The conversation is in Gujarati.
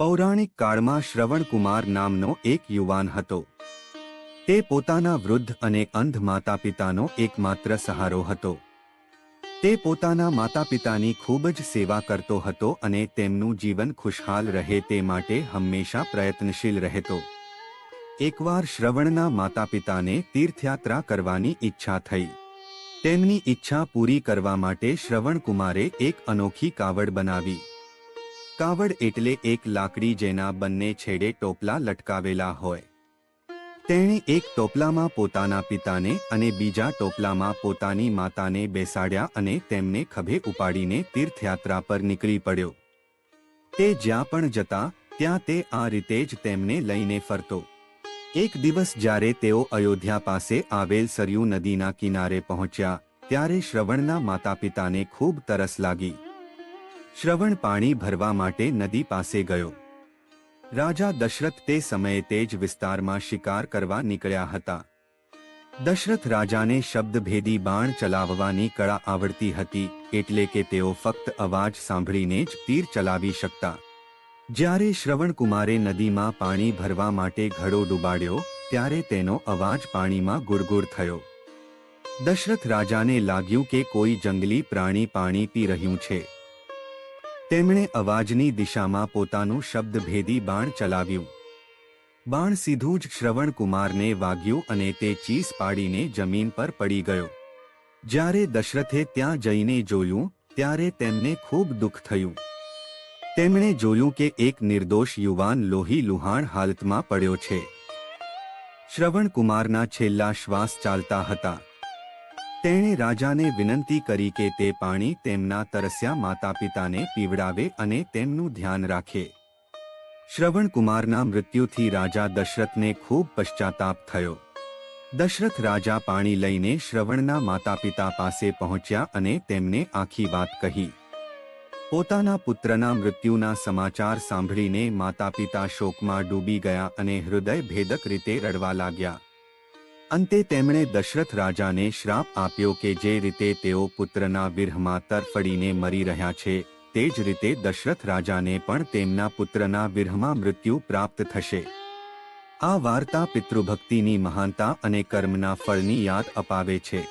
પૌરાણિક કાળમાં શ્રવણકુમાર નામનો એક યુવાન હતો. તે પોતાના વૃદ્ધ અને અંધ માતા પિતાનો એકમાત્ર સહારો હતો. તે પોતાના માતા પિતાની ખૂબ જ સેવા કરતો હતો અને તેમનું જીવન ખુશહાલ રહે તે માટે હંમેશા પ્રયત્નશીલ રહેતો. એકવાર શ્રવણના માતા પિતાને તીર્થયાત્રા કરવાની ઈચ્છા થઈ. તેમની ઈચ્છા પૂરી કરવા માટે શ્રવણકુમારે એક અનોખી કાવડ બનાવી. કાવડ એટલે એક લાકડી જેના બંને છેડે ટોપલા લટકાવેલા હોય. તેણે એક ટોપલામાં પોતાના પિતાને અને બીજા ટોપલામાં પોતાની માતાને બેસાડ્યા અને તેમને ખભે ઉપાડીને તીર્થયાત્રા પર નીકળી પડ્યો. તે જ્યાં પણ જતા, ત્યાં તે આ રીતે જ તેમને લઈને ફરતો. એક દિવસ જ્યારે તેઓ અયોધ્યા પાસે આવેલ સરયુ નદીના કિનારે પહોંચ્યા, ત્યારે શ્રવણના માતા પિતાને ખૂબ તરસ લાગી. શ્રવણ પાણી ભરવા માટે નદી પાસે ગયો. રાજા દશરથ તે સમયે તે જ વિસ્તારમાં શિકાર કરવા નીકળ્યા હતા. દશરથ રાજાને શબ્દભેદી બાણ ચલાવવાની કળા આવડતી હતી, એટલે કે તેઓ ફક્ત અવાજ સાંભળીને જ તીર ચલાવી શકતા. જ્યારે શ્રવણકુમારે નદીમાં પાણી ભરવા માટે ઘડો ડૂબાડ્યો, ત્યારે તેનો અવાજ પાણીમાં ગુરગુર થયો. દશરથ રાજાને લાગ્યું કે કોઈ જંગલી પ્રાણી પાણી પી રહ્યું છે. તેમણે અવાજની દિશામાં પોતાનું શબ્દભેદી બાણ ચલાવ્યું. બાણ સીધું જ શ્રવણકુમારને વાગ્યું અને તે ચીસ પાડીને જમીન પર પડી ગયો. જ્યારે દશરથે ત્યાં જઈને જોયું, ત્યારે તેમને ખૂબ દુઃખ થયું. તેમણે જોયું કે એક નિર્દોષ યુવાન લોહી લુહાણ હાલતમાં પડ્યો છે. શ્રવણકુમારના છેલ્લા શ્વાસ ચાલતા હતા. તેણે રાજાને વિનંતી કરી કે તે પાણી તેમના તરસ્યા માતા પિતાને પીવડાવે અને તેમનું ધ્યાન રાખે. શ્રવણકુમારના મૃત્યુથી રાજા દશરથને ખૂબ પશ્ચાતાપ થયો. દશરથ રાજા પાણી લઈને શ્રવણના માતા પિતા પાસે પહોંચ્યા અને તેમને આખી વાત કહી. પોતાના પુત્રના મૃત્યુના સમાચાર સાંભળીને માતા પિતા શોકમાં ડૂબી ગયા અને હૃદય ભેદક રીતે રડવા લાગ્યા. અંતે તેમણે દશરથ રાજાને શ્રાપ આપ્યો કે જે રીતે તેઓ પુત્રના વિરહમાં તરફડીને મરી રહ્યા છે, તે જ રીતે દશરથ રાજાને પણ તેમના પુત્રના વિરહમાં મૃત્યુ પ્રાપ્ત થશે. આ વાર્તા પિતૃભક્તિની મહાનતા અને કર્મના ફળની યાદ અપાવે છે.